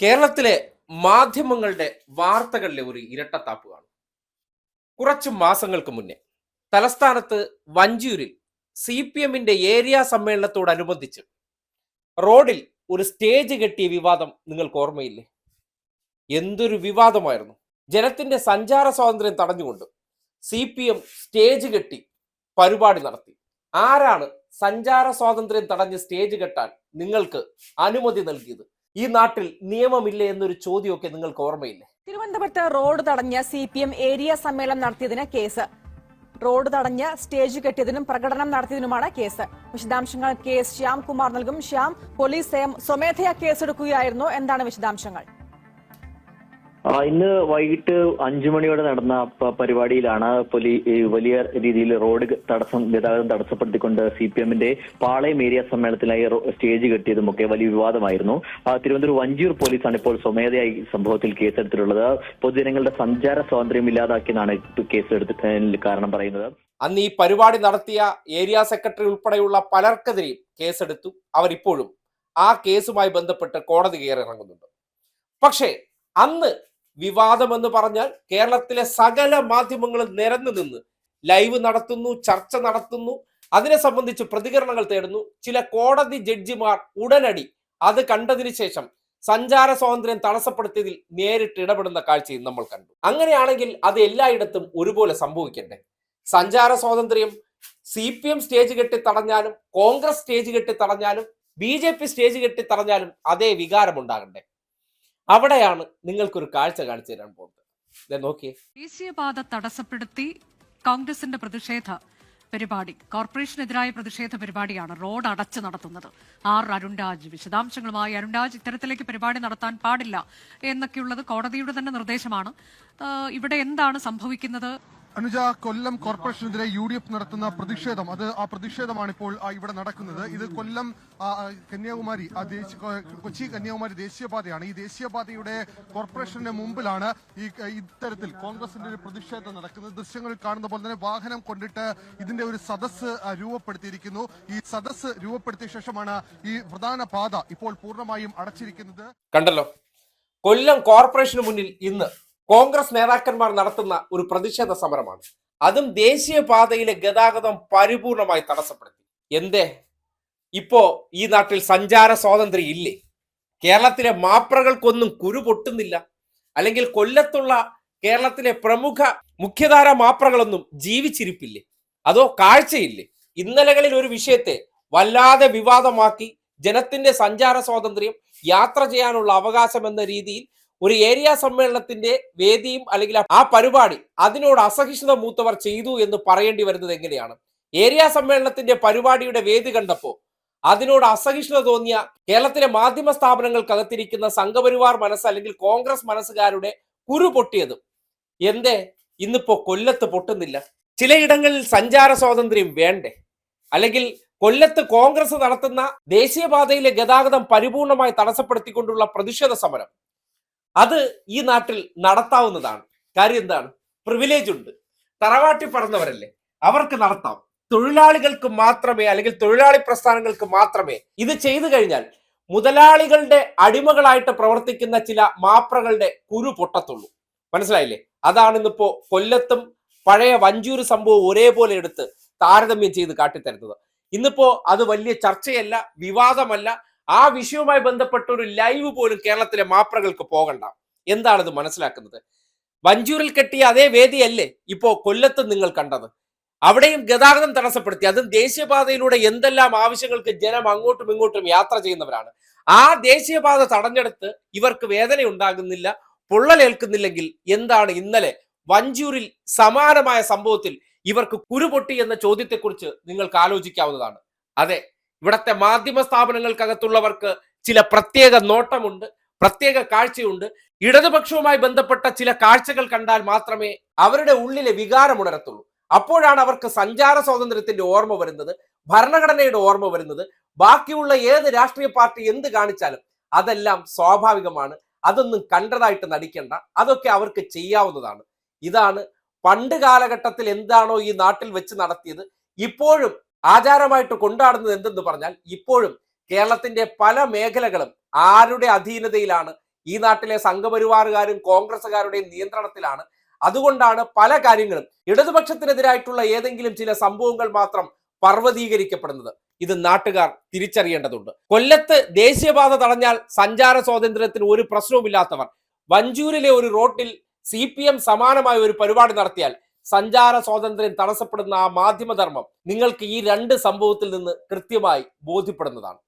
കേരളത്തിലെ മാധ്യമങ്ങളുടെ വാർത്തകളിലെ ഒരു ഇരട്ടത്താപ്പുകയാണ് കുറച്ച് മാസങ്ങൾക്ക് മുന്നേ തലസ്ഥാനത്ത് വഞ്ചിയൂരിൽ സി പി എമ്മിന്റെ ഏരിയ സമ്മേളനത്തോടനുബന്ധിച്ച് റോഡിൽ ഒരു സ്റ്റേജ് കെട്ടിയ വിവാദം നിങ്ങൾക്ക് ഓർമ്മയില്ലേ? എന്തൊരു വിവാദമായിരുന്നു. ജനത്തിന്റെ സഞ്ചാര സ്വാതന്ത്ര്യം തടഞ്ഞുകൊണ്ട് സി പി എം സ്റ്റേജ് കെട്ടി പരിപാടി നടത്തി. ആരാണ് സഞ്ചാര സ്വാതന്ത്ര്യം തടഞ്ഞ് സ്റ്റേജ് കെട്ടാൻ നിങ്ങൾക്ക് അനുമതി നൽകിയത്? ഈ നാട്ടിൽ നിയമമില്ലേ എന്നൊരു ചോദ്യമൊക്കെ നിങ്ങൾക്ക് ഓർമ്മയില്ലേ? തിരുവനന്തപുരത്ത് റോഡ് തടഞ്ഞ സി പി എം ഏരിയ സമ്മേളനം നടത്തിയതിന് കേസ്. റോഡ് തടഞ്ഞ് സ്റ്റേജ് കെട്ടിയതിനും പ്രകടനം നടത്തിയതിനുമാണ് കേസ്. വിശദാംശങ്ങൾ കെ എസ് ശ്യാംകുമാർ നൽകും. ശ്യാം പോലീസ് സ്വമേധയാ കേസെടുക്കുകയായിരുന്നു. എന്താണ് വിശദാംശങ്ങൾ? ഇന്ന് വൈകിട്ട് അഞ്ചു മണിയോടെ നടന്ന പരിപാടിയിലാണ് വലിയ രീതിയിൽ റോഡ് തടസ്സം ഗതാഗതം തടസ്സപ്പെടുത്തിക്കൊണ്ട് സി പി എമ്മിന്റെ പാളയം ഏരിയ സമ്മേളനത്തിനായി സ്റ്റേജ് കെട്ടിയതുമൊക്കെ വലിയ വിവാദമായിരുന്നു. തിരുവനന്തപുരം വഞ്ചിയൂർ പോലീസാണ് ഇപ്പോൾ സ്വമേധയായി സംഭവത്തിൽ കേസെടുത്തിട്ടുള്ളത്. പൊതുജനങ്ങളുടെ സഞ്ചാര സ്വാതന്ത്ര്യം ഇല്ലാതാക്കിയെന്നാണ് കേസെടുത്ത് കാരണം പറയുന്നത്. അന്ന് ഈ പരിപാടി നടത്തിയ ഏരിയ സെക്രട്ടറി ഉൾപ്പെടെയുള്ള പലർക്കെതിരെയും കേസെടുത്തു. അവരിപ്പോഴും ആ കേസുമായി ബന്ധപ്പെട്ട് കോടതി കയറി ഇറങ്ങുന്നുണ്ട് പക്ഷേ അന്ന് വിവാദമെന്ന് പറഞ്ഞാൽ കേരളത്തിലെ സകല മാധ്യമങ്ങളും നിരന്നു നിന്ന് ലൈവ് നടത്തുന്നു ചർച്ച നടത്തുന്നു. അതിനെ സംബന്ധിച്ച് പ്രതികരണങ്ങൾ തേടുന്നു. ചില കോടതി ജഡ്ജിമാർ ഉടനടി അത് കണ്ടതിന് ശേഷം സഞ്ചാര സ്വാതന്ത്ര്യം തടസ്സപ്പെടുത്തിയതിൽ നേരിട്ട് ഇടപെടുന്ന കാഴ്ചയും നമ്മൾ കണ്ടു. അങ്ങനെയാണെങ്കിൽ അത് എല്ലായിടത്തും ഒരുപോലെ സംഭവിക്കണ്ടേ? സഞ്ചാര സ്വാതന്ത്ര്യം സി പി എം സ്റ്റേജ് കെട്ടി തടഞ്ഞാലും കോൺഗ്രസ് സ്റ്റേജ് കെട്ടി തടഞ്ഞാലും ബി ജെ പി സ്റ്റേജ് കെട്ടി തടഞ്ഞാലും അതേ വികാരം ഉണ്ടാകണ്ടേ? അവിടെയാണ് നിങ്ങൾക്കൊരു കാഴ്ച കാണിച്ചു തരാൻ പോകുന്നത്. ദേശീയപാത തടസ്സപ്പെടുത്തി കോൺഗ്രസിന്റെ പ്രതിഷേധ പരിപാടി. കോർപ്പറേഷനെതിരായ പ്രതിഷേധ പരിപാടിയാണ് റോഡ് അടച്ച് നടത്തുന്നത്. ആർ അരുൺരാജ് വിശദാംശങ്ങളുമായി അരുൺരാജ് ഇത്തരത്തിലേക്ക് പരിപാടി നടത്താൻ പാടില്ല എന്നൊക്കെയുള്ളത് കോടതിയുടെ തന്നെ നിർദ്ദേശമാണ്. ഇവിടെ എന്താണ് സംഭവിക്കുന്നത്? അനുജ കൊല്ലം കോർപ്പറേഷനെതിരെ യു ഡി എഫ് നടത്തുന്ന പ്രതിഷേധം. അത് ആ പ്രതിഷേധമാണ് ഇപ്പോൾ ഇവിടെ നടക്കുന്നത്. ഇത് കൊല്ലം കന്യാകുമാരി കൊച്ചി കന്യാകുമാരി ദേശീയപാതയാണ്. ഈ ദേശീയപാതയുടെ കോർപ്പറേഷന്റെ മുമ്പിലാണ് ഈ ഇത്തരത്തിൽ കോൺഗ്രസിന്റെ ഒരു പ്രതിഷേധം നടക്കുന്നത്. ദൃശ്യങ്ങൾ കാണുന്ന പോലെ തന്നെ വാഹനം കൊണ്ടിട്ട് ഇതിന്റെ ഒരു സദസ് രൂപപ്പെടുത്തിയിരിക്കുന്നു. ഈ സദസ് രൂപപ്പെടുത്തിയ ശേഷമാണ് ഈ പ്രധാന പാത ഇപ്പോൾ പൂർണമായും അടച്ചിരിക്കുന്നത്. കണ്ടല്ലോ. കൊല്ലം കോർപ്പറേഷന് മുന്നിൽ ഇന്ന് കോൺഗ്രസ് നേതാക്കന്മാർ നടത്തുന്ന ഒരു പ്രതിഷേധ സമരമാണ്. അതും ദേശീയ പാതയിലെ ഗതാഗതം പരിപൂർണമായി തടസ്സപ്പെടുത്തി. എന്തേ? ഇപ്പോ ഈ നാട്ടിൽ സഞ്ചാര സ്വാതന്ത്ര്യം ഇല്ലേ? കേരളത്തിലെ മാപ്രകൾക്കൊന്നും കുരു പൊട്ടുന്നില്ല. അല്ലെങ്കിൽ കൊല്ലത്തുള്ള കേരളത്തിലെ പ്രമുഖ മുഖ്യധാര മാപ്രകളൊന്നും ജീവിച്ചിരിപ്പില്ലേ? അതോ കാഴ്ചയില്ലേ? ഇന്നലകളിൽ ഒരു വിഷയത്തെ വല്ലാതെ വിവാദമാക്കി ജനത്തിന്റെ സഞ്ചാര സ്വാതന്ത്ര്യം യാത്ര ചെയ്യാനുള്ള അവകാശം എന്ന രീതിയിൽ ഒരു ഏരിയ സമ്മേളനത്തിന്റെ വേദിയും അല്ലെങ്കിൽ ആ പരിപാടി അതിനോട് അസഹിഷ്ണുത മൂത്തവർ ചെയ്തു എന്ന് പറയേണ്ടി വരുന്നത് എങ്ങനെയാണ്? ഏരിയ സമ്മേളനത്തിന്റെ പരിപാടിയുടെ വേദി കണ്ടപ്പോ അതിനോട് അസഹിഷ്ണുത തോന്നിയ കേരളത്തിലെ മാധ്യമ സ്ഥാപനങ്ങൾക്കകത്തിരിക്കുന്ന സംഘപരിവാർ മനസ്സ് അല്ലെങ്കിൽ കോൺഗ്രസ് മനസ്സുകാരുടെ കുരു പൊട്ടിയതും. എന്തേ? ഇന്നിപ്പോ കൊല്ലത്ത് പൊട്ടുന്നില്ല. ചിലയിടങ്ങളിൽ സഞ്ചാര സ്വാതന്ത്ര്യം വേണ്ടേ? അല്ലെങ്കിൽ കൊല്ലത്ത് കോൺഗ്രസ് നടത്തുന്ന ദേശീയപാതയിലെ ഗതാഗതം പരിപൂർണമായി തടസ്സപ്പെടുത്തിക്കൊണ്ടുള്ള പ്രതിഷേധ സമരം. അത് ഈ നാട്ടിൽ നടത്താവുന്നതാണ്. കാര്യം എന്താണ്? പ്രിവിലേജ് ഉണ്ട്. തറവാട്ടി പറഞ്ഞവരല്ലേ അവർക്ക് നടത്താം. തൊഴിലാളികൾക്ക് മാത്രമേ അല്ലെങ്കിൽ തൊഴിലാളി പ്രസ്ഥാനങ്ങൾക്ക് മാത്രമേ ഇത് ചെയ്തു കഴിഞ്ഞാൽ മുതലാളികളുടെ അടിമകളായിട്ട് പ്രവർത്തിക്കുന്ന ചില മാപ്രകളുടെ കുരു പൊട്ടത്തുള്ളൂ. മനസ്സിലായില്ലേ? അതാണ് ഇന്നിപ്പോ കൊല്ലത്തും പഴയ വഞ്ചൂര് സംഭവം ഒരേപോലെ എടുത്ത് താരതമ്യം ചെയ്ത് കാട്ടിത്തരുന്നത്. ഇന്നിപ്പോ അത് വലിയ ചർച്ചയല്ല വിവാദമല്ല ആ വിഷയവുമായി ബന്ധപ്പെട്ട ഒരു ലൈവ് പോലും കേരളത്തിലെ മാപ്രകൾക്ക് പോകണ്ട. എന്താണ് ഇത് മനസ്സിലാക്കുന്നത്? വഞ്ചൂരിൽ കെട്ടിയ അതേ വേദിയല്ലേ ഇപ്പോ കൊല്ലത്ത് നിങ്ങൾ കണ്ടത്? അവിടെയും ഗതാഗതം തടസ്സപ്പെടുത്തി അതും ദേശീയപാതയിലൂടെ എന്തെല്ലാം ആവശ്യങ്ങൾക്ക് ജനം അങ്ങോട്ടും ഇങ്ങോട്ടും യാത്ര ചെയ്യുന്നവരാണ്. ആ ദേശീയപാത തടഞ്ഞെടുത്ത് ഇവർക്ക് വേദന ഉണ്ടാകുന്നില്ല പൊള്ളലേൽക്കുന്നില്ലെങ്കിൽ എന്താണ് ഇന്നലെ വഞ്ചൂരിൽ സമാനമായ സംഭവത്തിൽ ഇവർക്ക് കുരുപൊട്ടി എന്ന ചോദ്യത്തെക്കുറിച്ച് നിങ്ങൾക്ക് ആലോചിക്കാവുന്നതാണ്. അതെ ഇവിടത്തെ മാധ്യമ സ്ഥാപനങ്ങൾക്കകത്തുള്ളവർക്ക് ചില പ്രത്യേക നോട്ടമുണ്ട് പ്രത്യേക കാഴ്ചയുണ്ട്. ഇടതുപക്ഷവുമായി ബന്ധപ്പെട്ട ചില കാഴ്ചകൾ കണ്ടാൽ മാത്രമേ അവരുടെ ഉള്ളിലെ വികാരം ഉണരത്തുള്ളൂ. അപ്പോഴാണ് അവർക്ക് സഞ്ചാര സ്വാതന്ത്ര്യത്തിന്റെ ഓർമ്മ വരുന്നത് ഭരണഘടനയുടെ ഓർമ്മ വരുന്നത്. ബാക്കിയുള്ള ഏത് രാഷ്ട്രീയ പാർട്ടി എന്ത് കാണിച്ചാലും അതെല്ലാം സ്വാഭാവികമാണ്. അതൊന്നും കണ്ടതായിട്ട് നടിക്കേണ്ട. അതൊക്കെ അവർക്ക് ചെയ്യാവുന്നതാണ്. ഇതാണ് പണ്ട് കാലഘട്ടത്തിൽ എന്താണോ ഈ നാട്ടിൽ വെച്ച് നടത്തിയത്. ഇപ്പോഴും ആചാരമായിട്ട് കൊണ്ടാടുന്നത് എന്തെന്ന് പറഞ്ഞാൽ ഇപ്പോഴും കേരളത്തിന്റെ പല മേഖലകളും ആരുടെ അധീനതയിലാണ്? ഈ നാട്ടിലെ സംഘപരിവാറുകാരും കോൺഗ്രസുകാരുടെയും നിയന്ത്രണത്തിലാണ്. അതുകൊണ്ടാണ് പല കാര്യങ്ങളും ഇടതുപക്ഷത്തിനെതിരായിട്ടുള്ള ഏതെങ്കിലും ചില സംഭവങ്ങൾ മാത്രം പർവതീകരിക്കപ്പെടുന്നത്. ഇത് നാട്ടുകാർ തിരിച്ചറിയേണ്ടതുണ്ട്. കൊല്ലത്ത് ദേശീയപാത തടഞ്ഞാൽ സഞ്ചാര സ്വാതന്ത്ര്യത്തിന് ഒരു പ്രശ്നവുമില്ലാത്തവർ വഞ്ചൂരിലെ ഒരു റോട്ടിൽ സി പി എം സമാനമായ ഒരു പരിപാടി നടത്തിയാൽ സഞ്ചാര സ്വാതന്ത്ര്യം തടസ്സപ്പെടുന്ന ആ മാധ്യമധർമ്മം നിങ്ങൾക്ക് ഈ രണ്ട് സംഭവത്തിൽ നിന്ന് കൃത്യമായി ബോധ്യപ്പെടുന്നതാണ്.